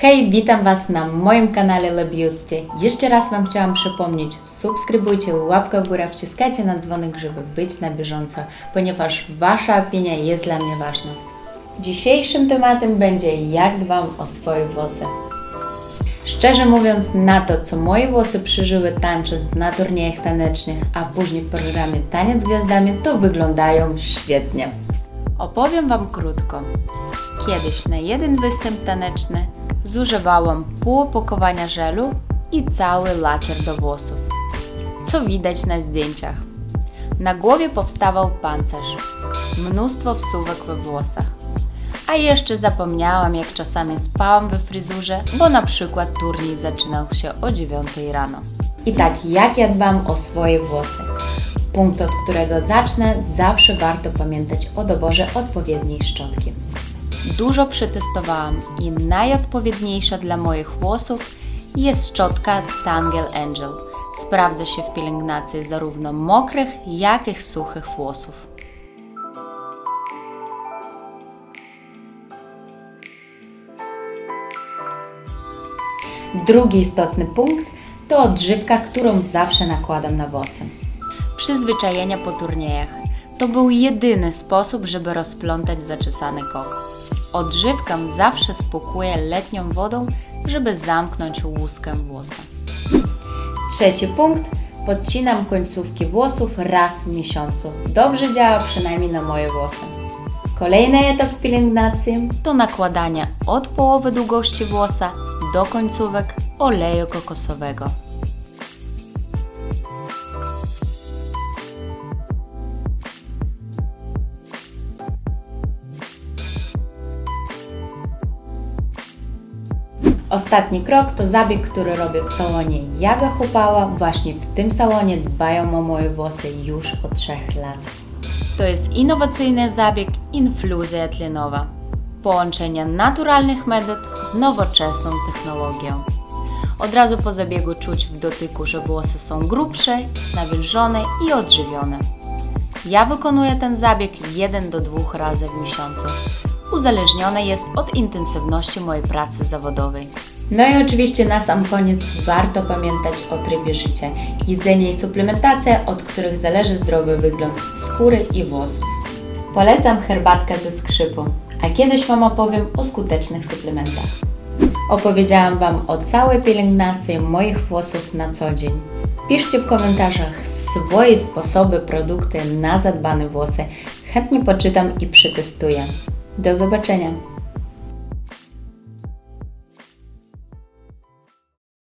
Hej, witam Was na moim kanale Le Beauty. Jeszcze raz Wam chciałam przypomnieć, subskrybujcie, łapkę w górę, wciskajcie na dzwonek, żeby być na bieżąco, ponieważ Wasza opinia jest dla mnie ważna. Dzisiejszym tematem będzie jak dbam o swoje włosy. Szczerze mówiąc, na to, co moje włosy przeżyły tańcząc na turniejach tanecznych, a później w programie Taniec z Gwiazdami, to wyglądają świetnie. Opowiem Wam krótko. Kiedyś na jeden występ taneczny zużywałam pół opakowania żelu i cały lakier do włosów. Co widać na zdjęciach. Na głowie powstawał pancerz, mnóstwo wsówek we włosach. A jeszcze zapomniałam, jak czasami spałam we fryzurze, bo na przykład turniej zaczynał się o 9 rano. I tak, jak ja dbam o swoje włosy? Punkt, od którego zacznę, zawsze warto pamiętać o doborze odpowiedniej szczotki. Dużo przetestowałam i najodpowiedniejsza dla moich włosów jest szczotka Tangle Angel. Sprawdza się w pielęgnacji zarówno mokrych, jak i suchych włosów. Drugi istotny punkt to odżywka, którą zawsze nakładam na włosy. Przyzwyczajenia po turniejach to był jedyny sposób, żeby rozplątać zaczesany kok. Odżywkę zawsze spłukuję letnią wodą, żeby zamknąć łuskę włosa. Trzeci punkt. Podcinam końcówki włosów raz w miesiącu. Dobrze działa przynajmniej na moje włosy. Kolejny etap pielęgnacji to nakładanie od połowy długości włosa do końcówek oleju kokosowego. Ostatni krok to zabieg, który robię w salonie Jaga Chupała. Właśnie w tym salonie dbają o moje włosy już od 3 lat. To jest innowacyjny zabieg infuzja tlenowa. Połączenie naturalnych metod z nowoczesną technologią. Od razu po zabiegu czuć w dotyku, że włosy są grubsze, nawilżone i odżywione. Ja wykonuję ten zabieg 1 do 2 razy w miesiącu. Uzależnione jest od intensywności mojej pracy zawodowej. No i oczywiście na sam koniec warto pamiętać o trybie życia. Jedzenie i suplementacja, od których zależy zdrowy wygląd skóry i włosów. Polecam herbatkę ze skrzypu, a kiedyś Wam opowiem o skutecznych suplementach. Opowiedziałam Wam o całej pielęgnacji moich włosów na co dzień. Piszcie w komentarzach swoje sposoby, produkty na zadbane włosy. Chętnie poczytam i przetestuję. Do zobaczenia!